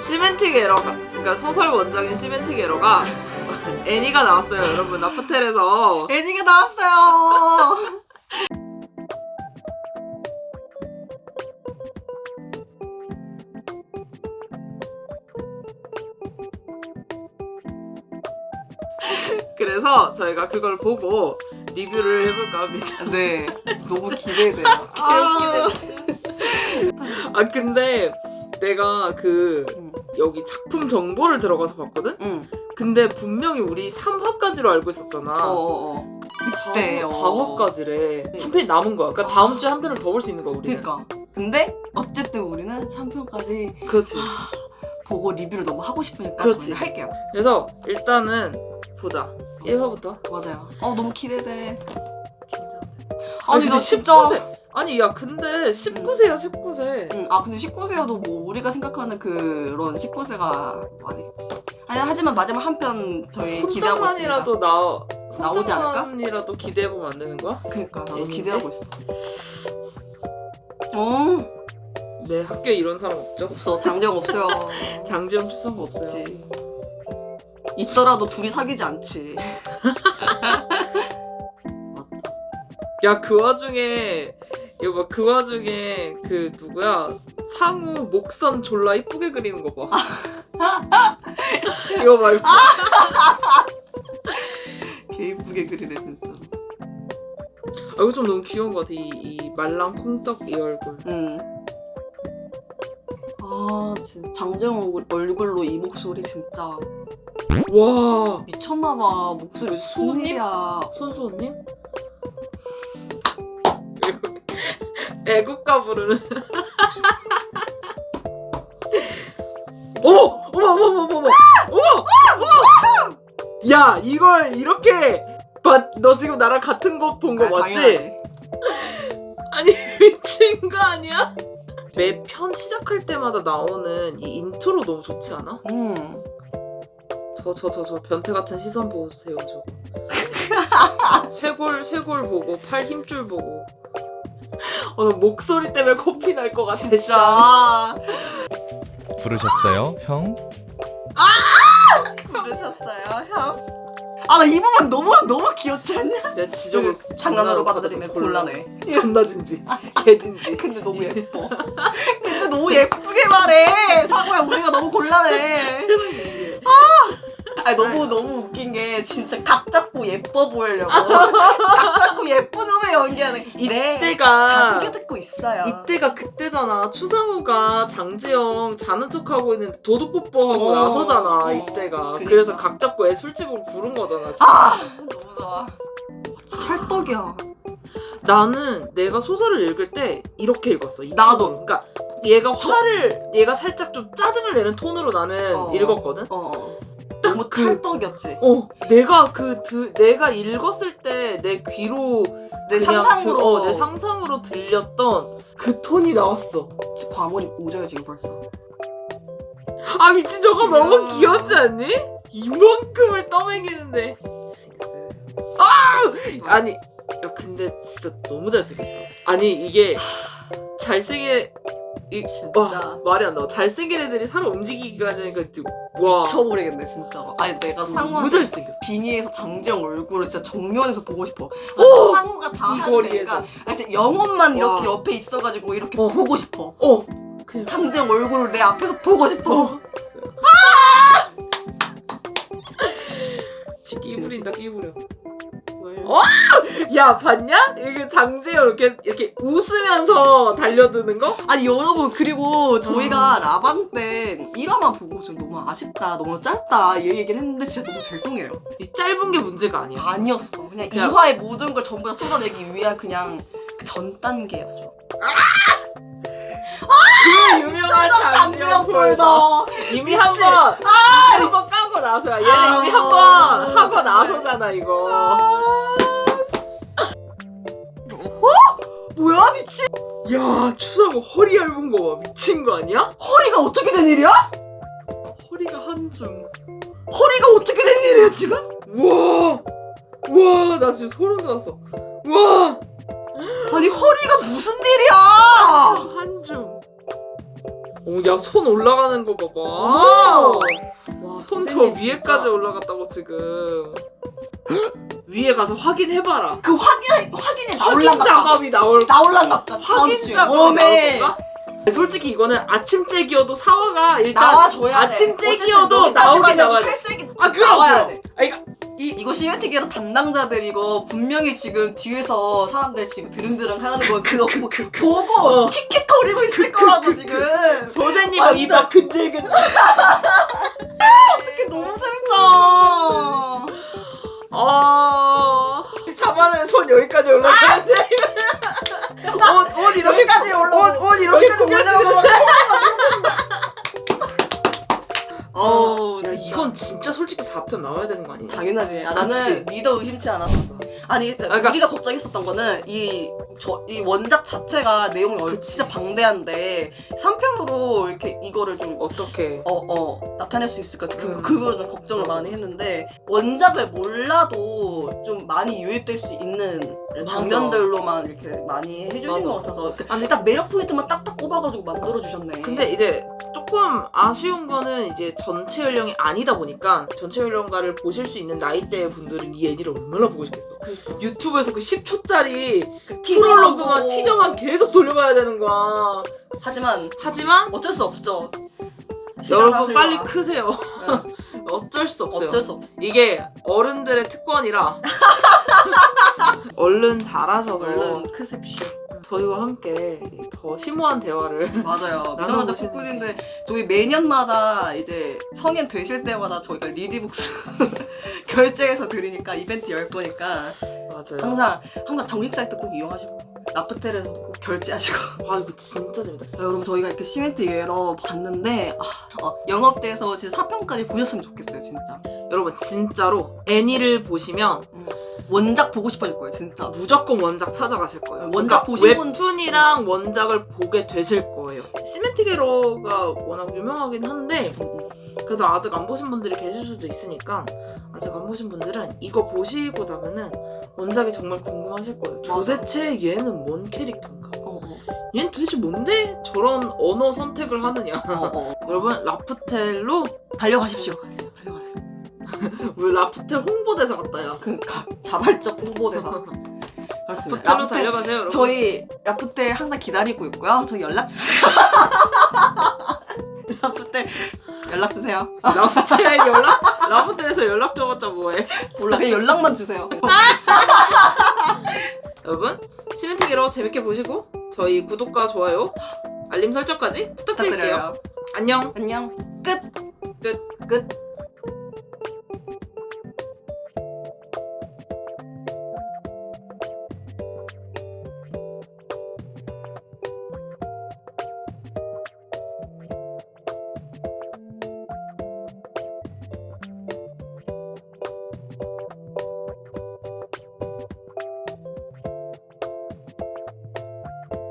시멘틱 에러가 그러니까 소설 원작인 시멘틱 에러가 애니가 나왔어요 여러분. 나프텔에서. 애니가 나왔어요. 그래서 저희가 그걸 보고 리뷰를 해볼까 합니다. 네, 너무 기대돼요. 아, 아 근데 내가 그 응, 여기 작품 정보를 들어가서 봤거든? 응. 근데 분명히 우리 3화까지로 알고 있었잖아 어어어. 이때요. 4화까지래 한 편이 남은 거야 그러니까 다음 주에 한 편을 더 볼 수 있는 거야 우리는 그러니까. 근데 어쨌든 우리는 3편까지 그렇지 보고 리뷰를 너무 하고 싶으니까 그렇지. 저희는 할게요. 그래서 일단은 보자 1화부터 맞아요. 어 너무 기대돼. 아니, 아니 나 진짜 19세 아니 야 근데 19세야 19세 응, 아 근데 19세여도 뭐 우리가 생각하는 그런 19세가 아니겠지. 아니 하지만 마지막 한편 저희 기대하고 있습니다. 손장만이라도 나 나오지 않을까? 손장만이라도 기대해보면 안 되는 거야? 그러니까 나도 애니인데? 기대하고 있어. 어 내 학교에 이런 사람 없죠? 없어 장정 없어요. 장지영 추석 없어요 없지. 있더라도 둘이 사귀지 않지. 야 그 와중에 이거 봐, 그 와중에 그 누구야 상우 목선 졸라 이쁘게 그리는 거 봐. 이거 봐 이거. 개 이쁘게 그리네 진짜. 아 이거 좀 너무 귀여운 것 같아 이, 이 말랑 콩떡 이 얼굴. 응. 아 진짜 장정 얼굴- 얼굴로 이 목소리 진짜 와 미쳤나봐 목소리 무슨? 일이야. 손수호님? 애국가 부르는. 어머 어머 어머 어머 어머 어머 어머. 야 이걸 이렇게 봐, 너 지금 나랑 같은 거본거 아, 맞지? 당연하지. 아니 미친 거 아니야? 매 편 시작할 때마다 나오는 이 인트로 너무 좋지 않아? 응. 저저 저 저 변태 같은 시선 보세요 저거. 쇄골 쇄골 보고 팔 힘줄 보고. 어, 나 목소리 때문에 코피 날 것 같아. 진짜 부르셨어요, 형? 부르셨어요 형? 아 나 이 부분 너무 너무 귀엽지 않냐? 내 지적을 그 장난으로 받아들이면 곤란해. 존나 진지. 개진지. 근데 너무 예뻐. 근데 너무 예쁘게 말해. 사고야 우리가 너무 곤란해. 아니 너무 너무 웃긴 게 진짜 각 잡고 예뻐 보이려고 각 잡고 예쁜 놈의 연기하는 이래 다 이때가 새겨 듣고 있어요. 이때가 그때잖아. 추상우가 장지영 자는 척하고 있는데 도둑 뽀뽀하고 어, 나서잖아. 어, 이때가. 그러니까. 그래서 각 잡고 애 술집으로 부른 거잖아. 지금. 아 너무 좋아. 찰떡이야. 나는 내가 소설을 읽을 때 이렇게 읽었어. 이 나도. 톤으로. 그러니까 얘가 화를 얘가 살짝 좀 짜증을 내는 톤으로 나는 어. 읽었거든. 어. 너무 그- 찰떡이었지. 어, 내가 그 드, 내가 읽었을 때 내 귀로 내 그냥 상상으로 들- 어, 내 상상으로 들렸던 그 톤이 나왔어. 지금 과몰입 오져요 지금 벌써. 아 미친 저거 너무 음. 귀엽지 않니? 이만큼을 떠먹이는데. 아 아니 야 근데 진짜 너무 잘생겼다. 아니 이게 잘생긴 이 진짜. 와, 말이 안 나와. 잘생긴 애들이 사람 움직이기가 하니까 와 미쳐버리겠네 진짜. 아니 내가 상황 너무 잘 생겼어. 비니에서 장지영 얼굴을 진짜 정면에서 보고 싶어. 오! 상우가 다 이 하는 거리에서. 데니까 아, 이제 영혼만 이렇게 와. 옆에 있어가지고 이렇게 어. 보고 싶어. 어 그냥 장지영 얼굴을 내 앞에서 보고 싶어. 어. 끼 부린다 끼 부려. 어? 야 봤냐? 이게 장재영 이렇게 이렇게 웃으면서 달려드는 거? 아니 여러분 그리고 저희가 아. 라방 때 1화만 보고 좀 너무 아쉽다 너무 짧다 이 얘기를 했는데 진짜 너무 죄송해요 이 짧은 게 문제가 아니야. 아니었어 그냥 그냥- 2화의 모든 걸 전부 다 쏟아내기 위한 그냥 그전 단계였어 그 유명한 장재영 폴더 이미. 한번 한번 까고 나서야 얘는 아, 이미 한 번 하고. 나서잖아 이거. 뭐야 미친 야 추석 허리 얇은 거 봐 미친 거 아니야? 허리가 어떻게 된 일이야? 허리가 한 줌. 허리가 어떻게 된 일이야 지금? 우와 우와 나 지금 소름 돋았어. 우와 아니 허리가 무슨 일이야 한 줌. 오 야 손 올라가는 거 봐봐 어머! 와, 손 저 선생님 위에까지 진짜. 올라갔다고 지금 위에 가서 확인해봐라 그 확인 확인이 확인 나올란가 작업이 나올 나올란가 확인 작업이 오메 나올 건가? 솔직히 이거는 아침째기여도 사과가 일단 나와줘야 돼. 아침째기여도 어쨌든 나오긴 나와야 해도 돼. 탈색이 아 그럼 나와야 그럼. 돼. 아 이거 이거 시멘트계로 담당자들 이거 분명히 지금 뒤에서 사람들 지금 드릉드릉 하는 거 그거 보- 보고 어. 킥킥거리고 있을 거라고 지금. 도세님은 완전. 이봐 근질근질. 어떻게 너무 재밌다. 아. 사바는 손 여기까지 올라가는데. 옷, 옷 이렇게 여기까지 올라오고. 옷, 옷 이렇게 여기까지 어, 4편 나와야 되는 거 아니야? 당연하지. 아, 나는 그치? 믿어 의심치 않았어. 아니, 그러니까- 우리가 걱정했었던 거는 이, 저, 이 원작 자체가 내용이 얼- 그치. 진짜 방대한데 3편으로 이렇게 이거를 좀 어떻게 어, 어, 나타낼 수 있을까? 그, 음. 그거를 좀 걱정을 맞아, 많이 맞아. 했는데, 원작을 몰라도 좀 많이 유입될 수 있는. 장면들로만 이렇게 많이 해주신 맞아. 것 같아서. 아니, 딱 매력 포인트만 딱딱 꼽아가지고 만들어주셨네. 근데 이제 조금 아쉬운 거는 이제 전체 연령이 아니다 보니까 전체 연령가를 보실 수 있는 나이대 분들은 이 애니를 얼마나 보고 싶겠어. 그, 유튜브에서 그 10초짜리 그 프롤로그만 보고. 티저만 계속 돌려봐야 되는 거야. 하지만 하지만 어쩔 수 없죠. 여러분. 빨리 크세요. 응. 어쩔 수 없어요. 어쩔 수 없어. 이게 어른들의 특권이라 얼른 잘하셔서 얼른 크셉쇼. 저희와 함께 더 심오한 대화를 맞아요. 미성년자 북구인데 저희 매년마다 이제 성인 되실 때마다 저희가 리디북스 결제해서 드리니까 이벤트 열 거니까 맞아요. 항상 항상 정식 사이트 꼭 이용하시고 라프텔에서도 꼭 결제하시고 아 이거 진짜 재밌다. 여러분 저희가 이렇게 시멘트 예러 봤는데 아, 어, 영업돼서 진짜 4편까지 보셨으면 좋겠어요 진짜 여러분 진짜로 애니를 보시면 원작 보고 싶어질 거예요 진짜 무조건 원작 찾아가실 거예요. 원작 그러니까 보신 분- 웹툰이랑 원작을 보게 되실 거예요. 시멘티게로가 워낙 유명하긴 한데 그래도 아직 안 보신 분들이 계실 수도 있으니까 아직 안 보신 분들은 이거 보시고 나면은 원작이 정말 궁금하실 거예요. 맞아. 도대체 얘는 뭔 캐릭터인가? 어, 어, 얘는 도대체 뭔데 저런 언어 선택을 하느냐? 어, 어. 여러분 라프텔로 달려가십시오 달려가세요 우리 라프텔 홍보대사 같다야. 그러니까 자발적 홍보대사 그렇습니다 라프텔로 달려가세요, 여러분. 저희 라프텔 항상 기다리고 있고요. 저희 연락 주세요. 라프텔 연락 주세요. 라프텔 연락 라프텔에서 연락 줘봤자 뭐해? 몰라 그냥 연락만 주세요. 여러분 시멘티게로 재밌게 보시고 저희 구독과 좋아요, 알림 설정까지 부탁드릴게요. 부탁드려요. 안녕. 안녕. 끝. 끝. 끝.